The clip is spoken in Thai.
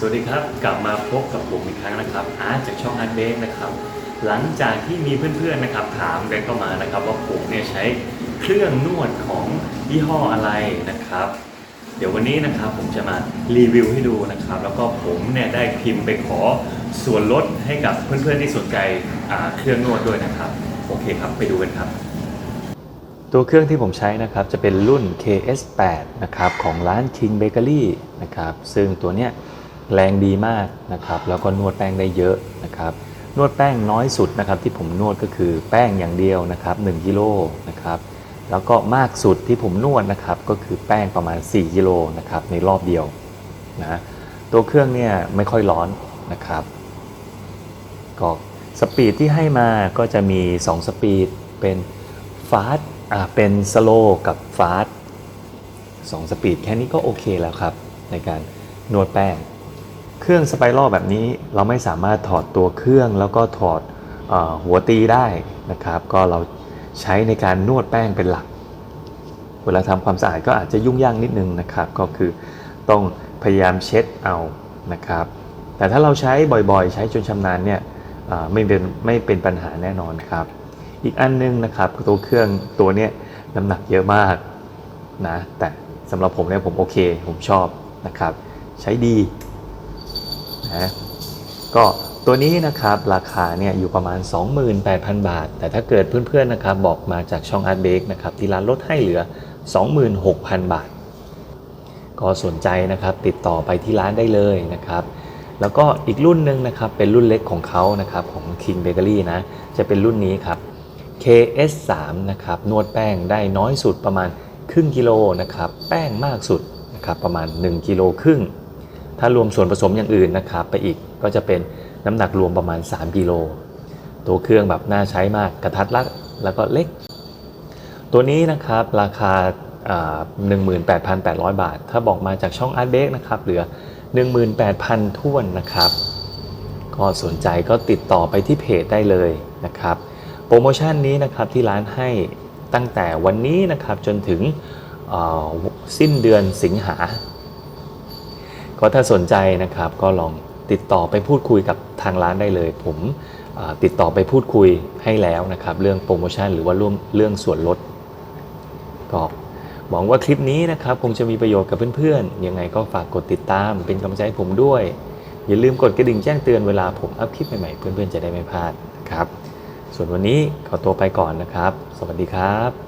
สวัสดีครับ กลับมาพบกับผมอีกครั้งนะครับอาร์ตจากช่องอาร์ตเบกนะครับ หลังจากที่มีเพื่อนๆนะครับ ถามกันเข้ามานะครับ ว่าผมเนี่ยใช้เครื่องนวดของยี่ห้ออะไรนะครับ เดี๋ยววันนี้นะครับผมจะมารีวิวให้ดูนะครับ แล้วก็ผมเนี่ยได้พิมพ์ไปขอส่วนลดให้กับเพื่อนๆที่สนใจเครื่องนวดด้วยนะครับ โอเคครับไปดูกันครับ ตัวเครื่องที่ผมใช้นะครับจะเป็นรุ่น KS8 นะครับของร้าน King Bakery นะครับซึ่งตัวเนี้ย แรงดีมากนะครับแล้วก็นวดแป้งได้เยอะนะครับนวดแป้งน้อยสุดนะครับที่ผมนวดก็คือแป้งอย่างเดียวนะครับ1กิโลนะครับแล้วก็มากสุดที่ผมนวดนะครับก็คือแป้งประมาณ 4กิโลนะครับในรอบเดียวนะตัวเครื่องเนี่ยไม่ค่อยร้อนนะครับก็สปีดที่ให้มาก็จะมี 2 สปีดเป็นฟาสอ่าเป็นสโลกับฟาสสองสปีดแค่นี้ก็โอเคแล้วครับ ในการนวดแป้ง เครื่องสไปรัลแบบนี้เราไม่สามารถถอดตัวเครื่องแล้วก็ถอดอหัวตีได้นะครับ ก็เราใช้ในการนวดแป้งเป็นหลัก เวลาทำความสะอาดก็อาจจะยุ่งยากนิดนึงนะครับ ก็คือต้องพยายามเช็ดเอานะครับ แต่ถ้าเราใช้บ่อยๆ ใช้จนชำนาญเนี่ยไม่เป็นไม่เป็นปัญหาแน่นอนครับ อีกอันนึงนะครับตัวเครื่องตัวเนี้ยน้ำหนักเยอะมากนะแต่สำหรับผมเนี่ยผมโอเค ผมชอบนะครับ ใช้ดี นะก็ตัวนี้นะครับราคาเนี่ยอยู่ประมาณ 28,000 บาท แต่ถ้าเกิดเพื่อนๆนะครับบอกมาจากช่อง Art Bake นะครับที่ร้านลดให้เหลือ 26,000 บาท ก็สนใจนะครับติดต่อไปที่ร้านได้เลยนะครับแล้วก็อีกรุ่นหนึ่งนะครับเป็นรุ่นเล็กของเขานะครับของ King Bakery นะจะเป็นรุ่นนี้ครับ KS3 นะครับนวดแป้งได้น้อยสุดประมาณครึ่งกิโลนะครับแป้งมากสุดนะครับประมาณ 1 กิโลครึ่ง ถ้ารวมส่วนผสมอย่างอื่นนะครับไปอีกก็จะเป็นน้ำหนักรวมประมาณ 3 กิโล ตัวเครื่องแบบน่าใช้มากกระทัดรัดแล้วก็เล็ก ตัวนี้นะครับราคาอ่า18,800 บาท ถ้าบอกมาจากช่อง Art Bake นะครับเหลือ 18,000ท้วนนะครับ ก็สนใจก็ติดต่อไปที่เพจได้เลยนะครับ โปรโมชั่นนี้นะครับที่ร้านให้ตั้งแต่วันนี้นะครับจนถึงสิ้นเดือนสิงหา ก็ถ้าสนใจนะครับก็ลองติดต่อไปพูดคุยกับทางร้านได้เลย ผมติดต่อไปพูดคุยให้แล้วนะครับ เรื่องโปรโมชั่นหรือว่าเรื่องเรื่องส่วนลดก็หวังว่าคลิปนี้นะครับคงจะมีประโยชน์กับเพื่อนๆ ยังไงก็ฝากกดติดตามเป็นกำลังใจให้ผมด้วย อย่าลืมกดกระดิ่งแจ้งเตือนเวลาผมอัพคลิปใหม่ๆ เพื่อนๆ จะได้ไม่พลาดนะครับ ส่วนวันนี้ขอตัวไปก่อนนะครับ สวัสดีครับ